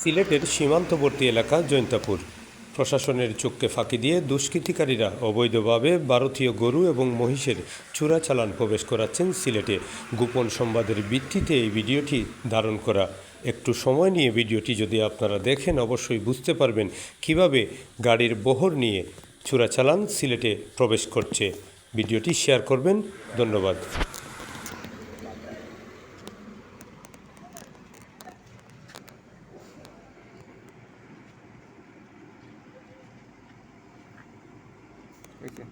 সিলেটের সীমান্তবর্তী এলাকা জৈন্তাপুর। প্রশাসনের চোখকে ফাঁকি দিয়ে দুষ্কৃতিকারীরা অবৈধভাবে ভারতীয় গরু এবং মহিষের চোরাচালান প্রবেশ করাচ্ছেন সিলেটে। গোপন সংবাদের ভিত্তিতে এই ভিডিওটি ধারণ করা। একটু সময় নিয়ে ভিডিওটি যদি আপনারা দেখেন, অবশ্যই বুঝতে পারবেন কীভাবে গাড়ির বহর নিয়ে চোরাচালান সিলেটে প্রবেশ করছে। ভিডিওটি শেয়ার করবেন। ধন্যবাদ। Peki.